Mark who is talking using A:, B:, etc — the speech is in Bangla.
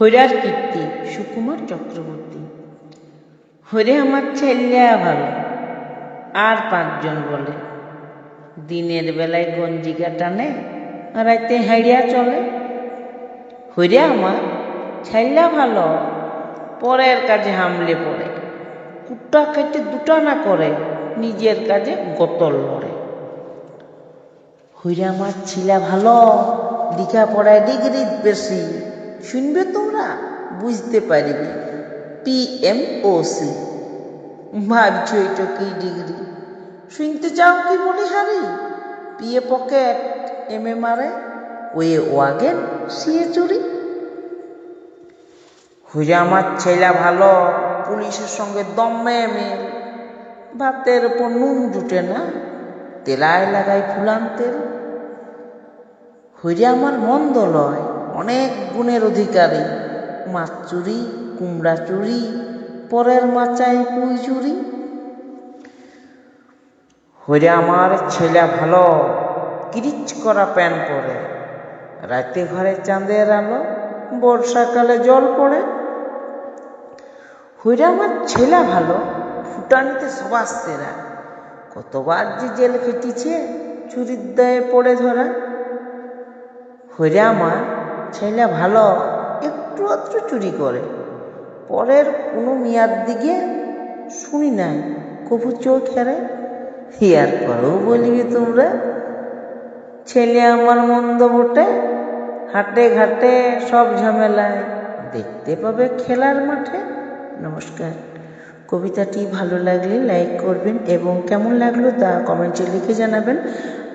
A: হইরার কীর্তি, সুকুমার চক্রবর্তী। হরে আমার ছেলেয়া ভালো, আর পাঁচজন বলে। দিনের বেলায় গঞ্জিকা টানে, আর রাতে হেঁড়িয়া চলে। হইরে আমার ছেলে ভালো, পরের কাজে হামলে পড়ে। কুটা কেটে দুটা না করে, নিজের কাজে গতল লড়ে। হইরে আমার ছিলা ভালো লিখা পড়ায় ডিগ্রি বেশি শুনবে তোমরা? বুঝতে পারবে পি এম ও সি ভাবছ এটা কি ডিগ্রি শুনতে চাও কি বলি হারি পিএ পকেট এম এ মারে ওয়ে ওয়াগেন, সিএ চুরি। হইরে আমার ছেলে ভালো, পুলিশের সঙ্গে দমে মেল ভাতের ওপর নুন জুটে না, তেলায় লাগাই ফুলান তেল হইরে আমার মন্দ লয়। অনেক গুণের অধিকারী। মাছ চুরি, কুমড়া চুরি, পরের মাচায় পুই চুরি। হইরে আমার ছেলে ভালো, কিরিচ করা প্যান পরে। রাতে ঘরে চাঁদের আলো, বর্ষাকালে জল পড়ে। হইরে আমার ছেলে ভালো, ফুটানিতে সবার সেরা। কতবার যে জেল খেটিছে, চুরির দায়ে পড়ে ধরা। হইরে আমার ছেলে ভালো, একটু আধটু চুরি করে। পরের কোনো মেয়াদ দিকে শুনি নাই কবু চোখ হেরে হিয়ার পরেও বলিবি তোমরা? ছেলে আমার মন্দ বটে, হাটে ঘাটে সব ঝামেলায়। দেখতে পাবে খেলার মাঠে? নমস্কার। কবিতাটি ভালো লাগলে লাইক করবেন এবং কেমন লাগল তা কমেন্টে লিখে জানাবেন।